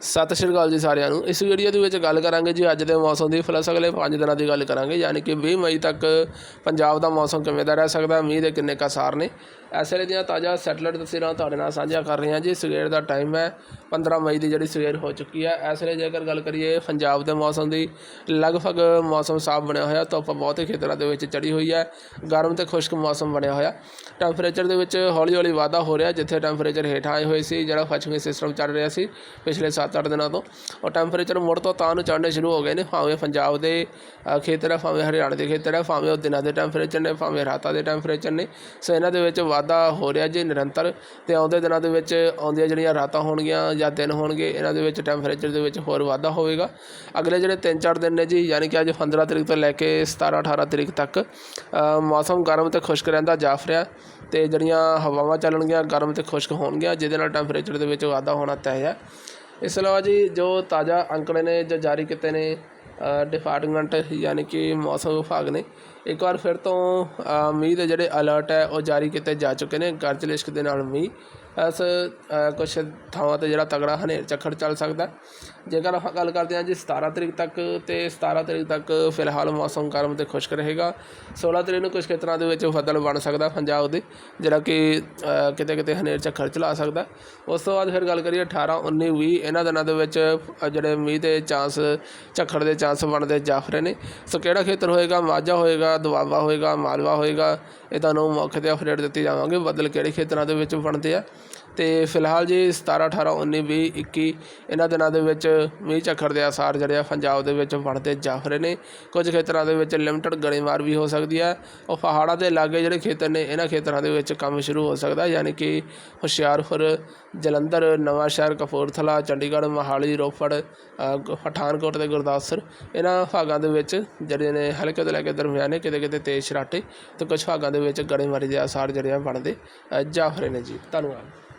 ਸਤਿ ਸ਼੍ਰੀ ਅਕਾਲ ਜੀ ਸਾਰਿਆਂ ਨੂੰ। ਇਸ ਵੀਡੀਓ ਦੇ ਵਿੱਚ ਗੱਲ ਕਰਾਂਗੇ ਜੀ ਅੱਜ ਦੇ ਮੌਸਮ ਦੀ। ਪਲੱਸ ਅਗਲੇ 5 ਦਿਨਾਂ ਦੀ ਗੱਲ ਕਰਾਂਗੇ, ਯਾਨੀ ਕਿ 20 ਮਈ ਤੱਕ ਪੰਜਾਬ ਦਾ ਮੌਸਮ ਕਿਵੇਂ ਦਾ ਰਹਿ ਸਕਦਾ, ਮੀਂਹ ਦੇ ਕਿੰਨੇ ਕਸਾਰ ਨੇ। ਇਸ ਵੇਲੇ ਦੀਆਂ ਤਾਜ਼ਾ ਸੈਟਲਾਈਟ ਤਸਵੀਰਾਂ ਤੁਹਾਡੇ ਨਾਲ ਸਾਂਝਾ ਕਰ ਰਹੇ ਹਾਂ ਜੀ। ਸਵੇਰ ਦਾ ਟਾਈਮ ਹੈ 15 ਮਈ ਦੀ ਜਿਹੜੀ ਸਵੇਰ ਹੋ ਚੁੱਕੀ ਹੈ। ਇਸ ਵੇਲੇ ਜੇਕਰ ਗੱਲ ਕਰੀਏ ਪੰਜਾਬ ਦੇ ਮੌਸਮ ਦੀ, ਲਗਭਗ ਮੌਸਮ ਸਾਫ਼ ਬਣਿਆ ਹੋਇਆ, ਧੁੱਪ ਬਹੁਤੇ ਖੇਤਰਾਂ ਦੇ ਵਿੱਚ ਚੜੀ ਹੋਈ ਹੈ, ਗਰਮ ਤੇ ਖੁਸ਼ਕ ਮੌਸਮ ਬਣਿਆ ਹੋਇਆ। ਟੈਂਪਰੇਚਰ ਦੇ ਵਿੱਚ ਹੌਲੀ ਹੌਲੀ ਵਾਧਾ ਹੋ ਰਿਹਾ, ਜਿੱਥੇ ਟੈਂਪਰੇਚਰ ਹੇਠਾਂ ਆਏ ਹੋਏ ਸੀ, ਜਿਹੜਾ ਪੱਛਮੀ ਸਿਸਟਮ ਚੱਲ ਰਿਹਾ ਸੀ, ਪਿਛਲੇ 7-8 ਦਿਨਾਂ ਤੋਂ ਉਹ ਟੈਂਪਰੇਚਰ ਮੁੜ ਤੋਂ ਤਾਂ ਨੂੰ ਚੜ੍ਹਨੇ ਸ਼ੁਰੂ ਹੋ ਗਏ ਨੇ, ਭਾਵੇਂ ਪੰਜਾਬ ਦੇ ਖੇਤਰ ਹੈ ਭਾਵੇਂ ਹਰਿਆਣਾ ਦੇ ਖੇਤਰ ਹੈ ਭਾਵੇਂ ਉਹ ਦਿਨਾਂ ਦੇ ਟੈਂਪਰੇਚਰ ਨੇ ਭਾਵੇਂ ਰਾਤਾਂ ਦੇ ਟੈਂਪਰੇਚਰ ਨੇ ਸੋ ਇਹਨਾਂ ਦੇ ਵਿੱਚ ਵਾਧਾ ਹੋ ਰਿਹਾ ਜੀ ਨਿਰੰਤਰ ਤੇ ਆਉਂਦੇ ਦਿਨਾਂ ਦੇ ਵਿੱਚ ਆਉਂਦੀਆਂ ਜਿਹੜੀਆਂ ਰਾਤਾਂ ਹੋਣਗੀਆਂ ਜਾਂ ਦਿਨ ਹੋਣਗੇ, ਇਹਨਾਂ ਦੇ ਵਿੱਚ ਟੈਂਪਰੇਚਰ ਦੇ ਵਿੱਚ ਹੋਰ ਵਾਧਾ ਹੋਵੇਗਾ। ਅਗਲੇ ਜਿਹੜੇ 3-4 ਦਿਨ ਨੇ ਜੀ, ਯਾਨੀ ਕਿ ਅੱਜ 15 ਤਰੀਕ ਤੋਂ ਲੈ ਕੇ 17-18 ਤਰੀਕ ਤੱਕ ਮੌਸਮ ਗਰਮ ਤੇ ਖੁਸ਼ਕ ਰਹਿੰਦਾ ਜਾਫ ਰਿਹਾ ਤੇ ਜਿਹੜੀਆਂ ਹਵਾਵਾਂ ਚੱਲਣਗੀਆਂ, ਗਰਮ ਤੇ ਖੁਸ਼ਕ ਹੋਣਗੀਆਂ, ਜਿਹਦੇ ਨਾਲ ਟੈਂਪਰੇਚਰ ਦੇ ਵਿੱਚ ਵਾਧਾ ਹੋਣਾ ਤੈਅ ਹੈ ਇਸ ਤੋਂ ਇਲਾਵਾ ਜੀ ਜੋ ਤਾਜ਼ਾ ਅੰਕੜੇ ਨੇ ਜੋ ਜਾਰੀ ਕੀਤੇ ਨੇ ਡਿਪਾਰਟਮੈਂਟ ਯਾਨੀ ਕਿ ਮੌਸਮ ਵਿਭਾਗ ਨੇ। ਇੱਕ ਵਾਰ ਫਿਰ ਤੋਂ ਮੀਂਹ ਦੇ ਜਿਹੜੇ ਅਲਰਟ ਹੈ, ਉਹ ਜਾਰੀ ਕੀਤੇ ਜਾ ਚੁੱਕੇ ਨੇ। ਗਰਜ ਲਿਸ਼ਕ ਦੇ ਨਾਲ ਮੀਂਹ। ਇਸ ਕੁਛ ਥਾਵਾਂ ਤੇ ਜਿਹੜਾ ਤਗੜਾ ਹਨੇਰ ਝੱਖੜ ਚੱਲ ਸਕਦਾ ਜੇਕਰ ਆਪਾਂ ਗੱਲ ਕਰਦੇ ਹਾਂ ਜੀ 17 ਤਰੀਕ ਤੱਕ ਤੇ 17 ਤਰੀਕ ਤੱਕ ਫਿਲਹਾਲ ਮੌਸਮ ਗਰਮ ਤੇ ਖੁਸ਼ਕ ਰਹੇਗਾ। 16 ਤਰੀਕ ਨੂੰ ਕੁਝ ਖੇਤਰਾਂ ਦੇ ਵਿੱਚ ਬੱਦਲ ਬਣ ਸਕਦਾ ਪੰਜਾਬ ਦੇ, ਜਿਹੜਾ ਕਿ ਕਿਤੇ ਕਿਤੇ ਹਨੇਰ ਝੱਖੜ ਚਲਾ ਸਕਦਾ ਉਸ ਤੋਂ ਬਾਅਦ ਫਿਰ ਗੱਲ ਕਰੀਏ 18 19 20 ਇਹਨਾਂ ਦਿਨਾਂ ਦੇ ਵਿੱਚ ਜਿਹੜੇ ਮੀਂਹ ਦੇ ਚਾਂਸ, ਝੱਖੜ ਦੇ ਚਾਂਸ ਬਣਦੇ ਜਾਫ ਨੇ। ਸੋ ਕਿਹੜਾ ਖੇਤਰ ਹੋਏਗਾ? ਮਾਝਾ ਹੋਏਗਾ, ਦੁਆਬਾ ਹੋਏਗਾ, ਮਾਲਵਾ ਹੋਏਗਾ। ਇਹ ਤੁਹਾਨੂੰ ਮੌਕੇ ਤੇ ਅਪਡੇਟ ਦਿੱਤੀ ਜਾਵਾਂਗੇ। ਬੱਦਲ ਕਿਹੜੇ ਖੇਤਰਾਂ ਦੇ ਵਿੱਚ ਬਣਦੇ ਆ? ਅਤੇ ਫਿਲਹਾਲ ਜੀ 17 18 19 20 21 ਇਹਨਾਂ ਦਿਨਾਂ ਦੇ ਵਿੱਚ ਮੀਂਹ ਝੱਖੜ ਦੇ ਆਸਾਰ ਜਿਹੜੇ ਆ ਪੰਜਾਬ ਦੇ ਵਿੱਚ ਬਣਦੇ ਜਾਫ ਰਹੇ ਨੇ। ਕੁਝ ਖੇਤਰਾਂ ਦੇ ਵਿੱਚ ਲਿਮਟਿਡ ਗੜੇਮਾਰ ਵੀ ਹੋ ਸਕਦੀ ਹੈ ਉਹ ਪਹਾੜਾਂ ਦੇ ਲਾਗੇ ਜਿਹੜੇ ਖੇਤਰ ਨੇ ਇਹਨਾਂ ਖੇਤਰਾਂ ਦੇ ਵਿੱਚ ਕੰਮ ਸ਼ੁਰੂ ਹੋ ਸਕਦਾ ਯਾਨੀ ਕਿ ਹੁਸ਼ਿਆਰਪੁਰ ਜਲੰਧਰ ਨਵਾਂਸ਼ਹਿਰ ਕਪੂਰਥਲਾ ਚੰਡੀਗੜ੍ਹ ਮੋਹਾਲੀ ਰੋਪੜ ਪਠਾਨਕੋਟ ਅਤੇ ਗੁਰਦਾਸਪੁਰ। ਇਹਨਾਂ ਭਾਗਾਂ ਦੇ ਵਿੱਚ ਜਿਹੜੇ ਨੇ ਹਲਕੇ ਤੋਂ ਲੈ ਕੇ ਦਰਮਿਆਨੇ ਕਿਤੇ ਕਿਤੇ ਤੇਜ਼ ਸ਼ਰਾਟੇ ਤੇ ਕੁਝ ਭਾਗਾਂ ਦੇ ਵਿੱਚ ਗੜੇਮਾਰੀ ਦੇ ਆਸਾਰ ਜਿਹੜੇ ਆ ਬਣਦੇ ਅ, ਰਹੇ ਨੇ ਜੀ। ਧੰਨਵਾਦ।